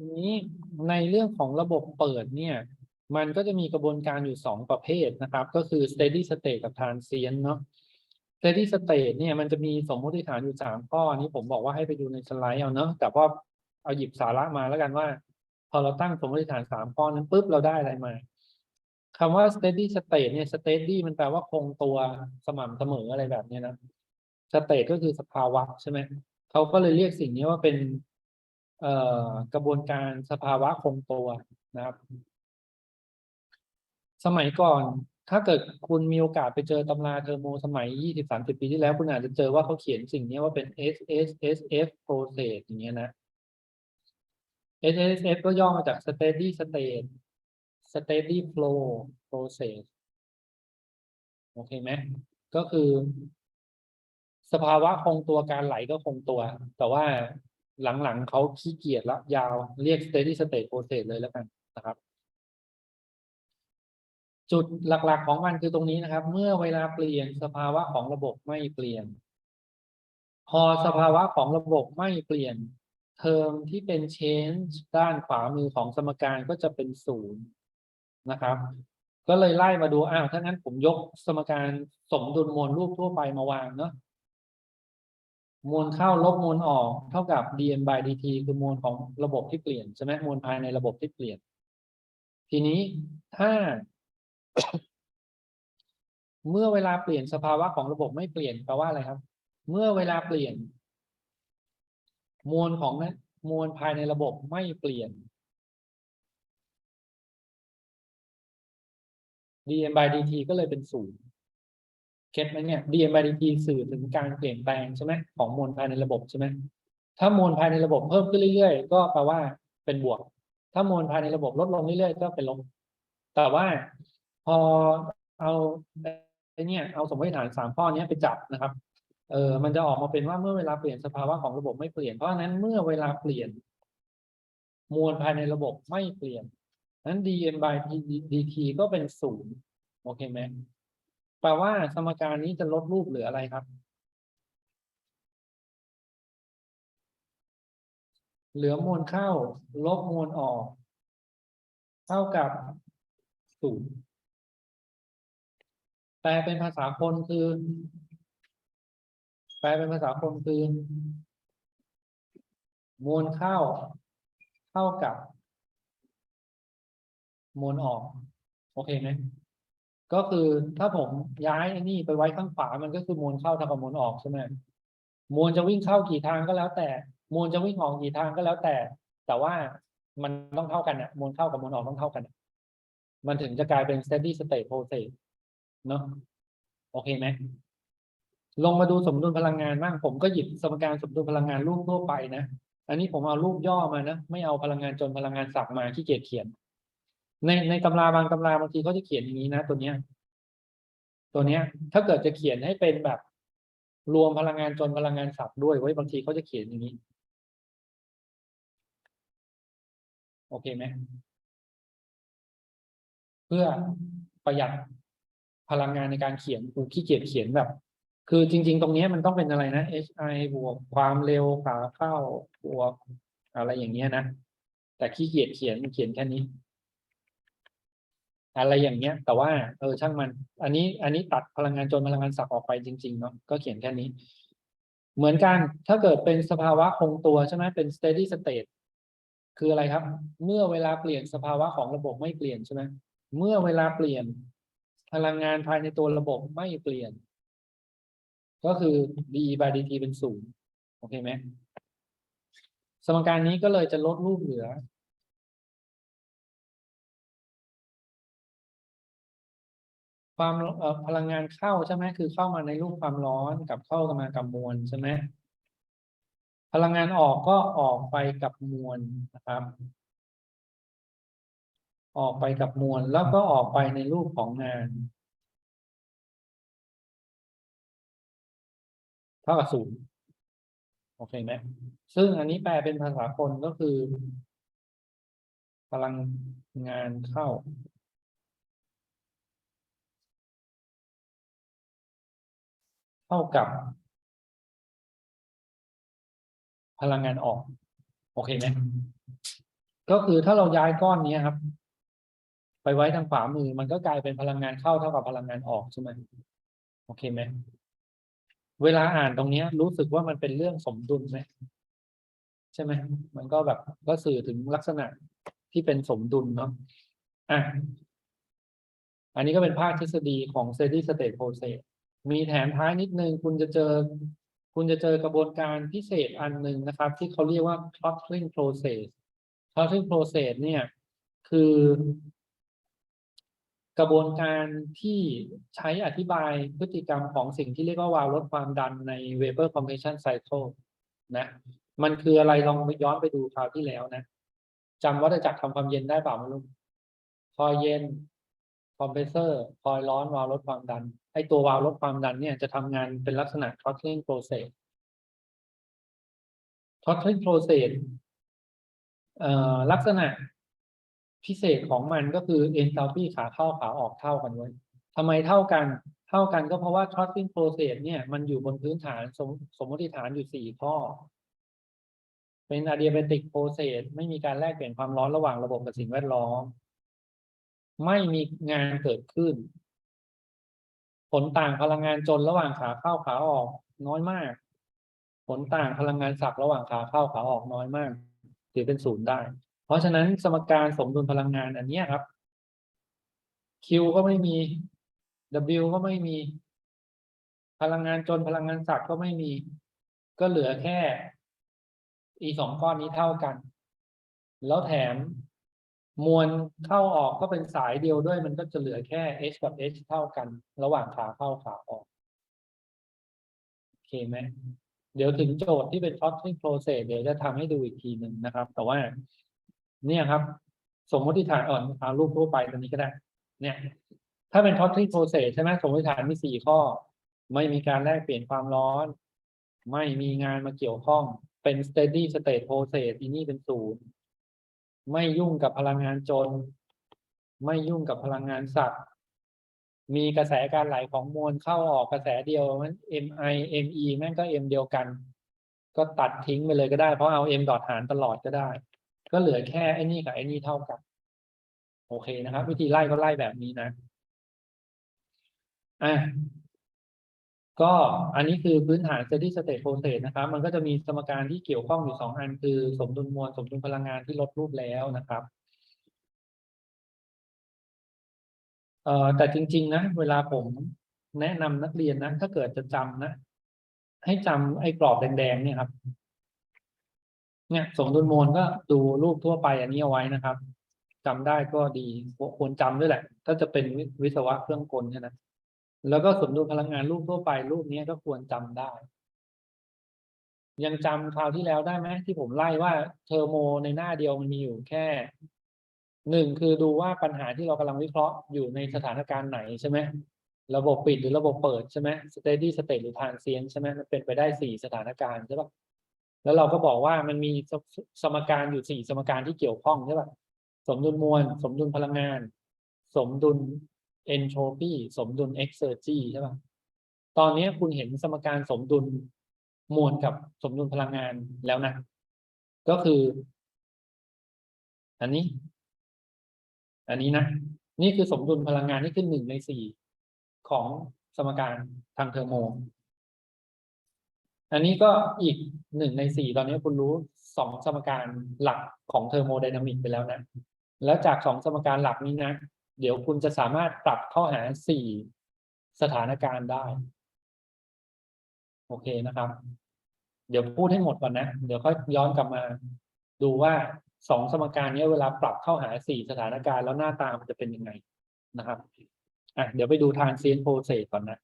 ทีนี้ในเรื่องของระบบเปิดเนี่ย มันก็จะมีกระบวนการอยู่สองประเภทนะครับ ก็คือ steady state กับ transient เนาะ steady state เนี่ยมันจะมีสมมติฐานอยู่สามข้ออนนี้ผมบอกว่าให้ไปดูในสไลด์เอาเนาะแต่ว่าเอาหยิบสาระมาแล้วกันว่า พอเราตั้งสมมติฐานสามข้อนั้นปุ๊บเราได้อะไรมาคำว่า steady state เนี่ย steady มันแปลว่าคงตัวสม่ำเสมออะไรแบบนี้นะ state ก็คือสภาวะใช่ไหมเขาก็เลยเรียกสิ่งนี้ว่าเป็น กระบวนการสภาวะคงตัวนะครับ สมัยก่อนถ้าเกิดคุณมีโอกาสไปเจอตำราเทอร์โมสมัยยี่สิบสามสิบปีที่แล้ว คุณอาจจะเจอว่าเขาเขียนสิ่งนี้ว่าเป็น S S S F process อย่างเงี้ยนะ S S F ก็ย่อมาจาก steady state steady flow process โอเคไหมก็คือ สภาวะคงตัวการไหลก็คงตัว แต่ว่า หลังๆเขาขี้เกียจละยาวเรียก steady state process เลยแล้วกันนะครับ จุดหลักๆของมันคือตรงนี้นะครับ เมื่อเวลาเปลี่ยนสภาวะของระบบไม่เปลี่ยน พอสภาวะของระบบไม่เปลี่ยน เทอมที่เป็น change ด้านขวามือของสมการก็จะเป็นศูนย์นะครับ ก็เลยไล่มาดูอ้าวถ้างั้นผมยกสมการสมดุลมวลรูปทั่วไปมาวางเนาะ มวลเข้าลบมวลออกเท่ากับ dm by dt คือมวลของระบบที่เปลี่ยนใช่ไหมมวลภายในระบบที่เปลี่ยน ทีนี้ถ้า เมื่อเวลาเปลี่ยนสภาวะของระบบไม่เปลี่ยนแปลว่าอะไรครับ เมื่อเวลาเปลี่ยน มวลของนั้นมวลภายในระบบไม่เปลี่ยน dm by dt ก็เลยเป็นศูนย์ เก็ตไหมเนี่ย dm by dt สื่อถึงการเปลี่ยนแปลงใช่ไหมของมวลภายในระบบใช่ไหมถ้ามวลภายในระบบเพิ่มขึ้นเรื่อยๆ ก็แปลว่าเป็นบวก ถ้ามวลภายในระบบลดลงเรื่อยๆ ก็เป็นลบ แต่ว่าพอเอาไอ้เนี่ยเอาสมมติฐานสามข้อนี้ไปจับนะครับ เออมันจะออกมาเป็นว่าเมื่อเวลาเปลี่ยนสภาวะของระบบไม่เปลี่ยน เพราะฉะนั้นเมื่อเวลาเปลี่ยน มวลภายในระบบไม่เปลี่ยนนั้น dm by dt ก็เป็นศูนย์โอเคไหม แปลว่าสมการนี้จะลดรูปเหลืออะไรครับ เหลือมวลเข้า ลบมวลออก เท่ากับศูนย์แปลเป็นภาษาคนคือ แปลเป็นภาษาคนคือ มวลเข้า เท่ากับ มวลออก โอเคไหม ก็คือถ้าผมย้ายนี่ไปไว้ข้างขวามันก็คือมวลเข้าเท่ากับมวลออกใช่ไหมมวลจะวิ่งเข้ากี่ทางก็แล้วแต่ มวลจะวิ่งออกกี่ทางก็แล้วแต่ แต่ว่ามันต้องเท่ากันอะมวลเข้ากับมวลออกต้องเท่ากัน มันถึงจะกลายเป็น steady state process เนาะโอเคไหมลงมาดูสมดุลพลังงานบ้างผมก็หยิบสมการสมดุลพลังงานรูปทั่วไปนะอันนี้ผมเอารูปย่อมานะไม่เอาพลังงานจนพลังงานสับมาขี้เกียจเขียน ในในตำราบางตำราบางทีเขาจะเขียนอย่างนี้นะตัวเนี้ย ตัวเนี้ย ถ้าเกิดจะเขียนให้เป็นแบบ รวมพลังงานจนพลังงานสับด้วยไว้บางทีเขาจะเขียนอย่างนี้ โอเคไหมเพื่อประหยัดพลังงานในการเขียนกูขี้เกียจเขียนแบบ คือจริง ๆ ตรงนี้มันต้องเป็นอะไรนะ hi บวกความเร็วขาเข้าบวกอะไรอย่างเงี้ยนะ แต่ขี้เกียจเขียนเขียนแค่นี้ อะไรอย่างเงี้ย แต่ว่าเออช่างมัน อันนี้อันนี้ตัดพลังงานจนพลังงานสับออกไปจริงๆเนาะก็เขียนแค่นี้ เหมือนกันถ้าเกิดเป็นสภาวะคงตัวใช่ไหมเป็น steady state คืออะไรครับ เมื่อเวลาเปลี่ยนสภาวะของระบบไม่เปลี่ยนใช่ไหมเมื่อเวลาเปลี่ยน พลังงานภายในตัวระบบไม่เปลี่ยน ก็คือ dE by dt เป็นศูนย์โอเคไหมสมการนี้ก็เลยจะลดรูปเหลือ ความพลังงานเข้าใช่ไหมคือเข้ามาในรูปความร้อนกับเข้ามากับมวลใช่ไหมพลังงานออกก็ออกไปกับมวลนะครับ ออกไปกับมวลแล้วก็ออกไปในรูปของงานเท่ากับศูนย์โอเคไหมซึ่งอันนี้แปลเป็นภาษาคนก็คือ พลังงานเข้า เท่ากับ พลังงานออก โอเคไหมก็คือถ้าเราย้ายก้อนนี้ครับ ไปไว้ทางขวามือ มันก็กลายเป็นพลังงานเข้าเท่ากับพลังงานออกใช่ไหมโอเคไหมเวลาอ่านตรงนี้รู้สึกว่ามันเป็นเรื่องสมดุลไหมใช่ไหมมันก็แบบก็สื่อถึงลักษณะที่เป็นสมดุลเนาะอะอันนี้ก็เป็นภาคทฤษฎีของ steady state process มีแถมท้ายนิดนึงคุณจะเจอ คุณจะเจอกระบวนการพิเศษอันหนึ่งนะครับ ที่เขาเรียกว่า throttling process throttling process เนี่ยคือกระบวนการที่ใช้อธิบายพฤติกรรมของสิ่งที่เรียกว่าวาล์วลดความดันใน vapor compression cycle นะ มันคืออะไรลองย้อนไปดูคราวที่แล้วนะจำวัฏจักรทำความเย็นได้เปล่าไม่รู้คอยเย็นคอมเพรสเซอร์คอยร้อนวาล์วลดความดัน ไอตัววาล์วลดความดันเนี่ยจะทำงานเป็นลักษณะ throttling process throttling process เอ่อลักษณะพิเศษของมันก็คือ enthalpy ขาเข้าขาออกเท่ากันไว้ยทำไมเท่ากัน เท่ากันก็เพราะว่า throttling process เนี่ยมันอยู่บนพื้นฐานสมสมมติฐานอยู่สี่ข้อ เป็น adiabatic process ไม่มีการแลกเปลี่ยนความร้อนระหว่างระบบกับสิ่งแวดล้อม ไม่มีงานเกิดขึ้น ผลต่างพลังงานจนระหว่างขาเข้าขาออกน้อยมาก ผลต่างพลังงานสักระหว่างขาเข้าขาออกน้อยมากถือเป็นศูนย์ได้ เพราะฉะนั้นสมการสมดุลพลังงานอันนี้ครับ Q ก็ไม่มี W ก็ไม่มี พลังงานจนพลังงานสักก็ไม่มี ก็เหลือแค่อีสองก้อนนี้เท่ากัน แล้วแถม มวลเข้าออกก็เป็นสายเดียวด้วยมันก็จะเหลือแค่ h กับ h เท่ากัน ระหว่างขาเข้าขาออก โอเคไหมเดี๋ยวถึงโจทย์ที่เป็น throttling process เดี๋ยวจะทำให้ดูอีกทีหนึ่งนะครับ แต่ว่า เนี่ยครับ สมมติฐานอ่อนเอารูปทั่วไปตรงนี้ก็ได้ เนี่ย ถ้าเป็น throttling process ใช่ไหมสมมติฐานมีสี่ข้อ ไม่มีการแลกเปลี่ยนความร้อน ไม่มีงานมาเกี่ยวข้องเป็น steady state process อีนี่เป็นศูนย์ ไม่ยุ่งกับพลังงานจน ไม่ยุ่งกับพลังงานสัตว์ มีกระแสการไหลของมวลเข้าออกกระแสเดียวมัน mi me แม่งก็ m เดียวกัน ก็ตัดทิ้งไปเลยก็ได้เพราะเอา m ดอทหารตลอดก็ได้ ก็เหลือแค่ไอ้นี่กับไอ้นี่เท่ากัน โอเคนะครับ วิธีไล่ก็ไล่แบบนี้นะอะ ก็อันนี้คือพื้นฐาน steady state process นะครับ มันก็จะมีสมการที่เกี่ยวข้องอยู่สองอัน คือสมดุลมวลสมดุลพลังงานที่ลดรูปแล้วนะครับเอ่อแต่จริง ๆ นะ เวลาผมแนะนำนักเรียนนะถ้าเกิดจะจำนะ ให้จำไอ้กรอบแดงๆเนี่ยครับ เนี่ย สมดุลมวลก็ดูรูปทั่วไปอันนี้เอาไว้นะครับจำได้ก็ดีควรจำด้วยแหละ ถ้าจะเป็นวิศวะเครื่องกลใช่ไหม แล้วก็สมดุลพลังงานรูปทั่วไปรูปนี้ก็ควรจำได้ ยังจำคราวที่แล้วได้ไหมที่ผมไล่ว่าเทอร์โมในหน้าเดียวมันมีอยู่แค่หนึ่งคือดูว่าปัญหาที่เรากำลังวิเคราะห์อยู่ในสถานการณ์ไหนใช่ไหมระบบปิดหรือระบบเปิดใช่ไหม steady state หรือ transient ใช่ไหมมันเป็นไปได้สี่สถานการณ์ใช่ปะแล้วเราก็บอกว่ามันมีสสมการอยู่สี่สมการที่เกี่ยวข้องใช่ปะสมดุลมวล สมดุลพลังงาน สมดุล entropy สมดุล exergy ใช่ปะตอนนี้คุณเห็นสมการสมดุลมวลกับสมดุลพลังงานแล้วนะ ก็คือ อันนี้ อันนี้นะ นี่คือสมดุลพลังงานที่ขึ้นหนึ่งในสี่ของสมการทางเทอร์โม อันนี้ก็อีกหนึ่งในสี่ตอนนี้คุณรู้สองสมการหลักของเทอร์โมไดนามิกไปแล้วนะ แล้วจากสองสมการหลักนี้นะ เดี๋ยวคุณจะสามารถปรับเข้าหาสี่สถานการณ์ได้ โอเคนะครับ เดี๋ยวพูดให้หมดก่อนนะ เดี๋ยวค่อยย้อนกลับมา ดูว่าสองสมการนี้เวลาปรับเข้าหาสี่สถานการณ์แล้วหน้าตามันจะเป็นยังไงนะครับอะเดี๋ยวไปดูทางเซียนโปรเซสก่อนนะ